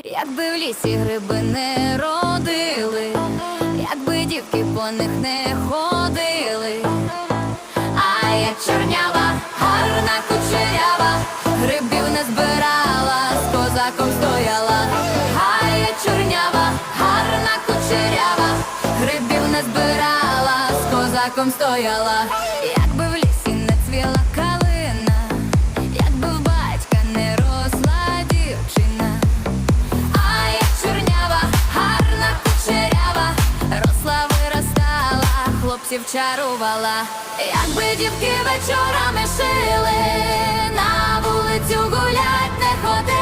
Якби в лісі гриби не родили, якби дівки по них не ходили, а я чорнява, гарна кучерява, грибів не збирала, з козаком стояла, а я чорнява, гарна кучерява, грибів не збирала, з козаком стояла, хлопців чарувала, якби дівки вечорами шили, на вулицю гулять не ходили,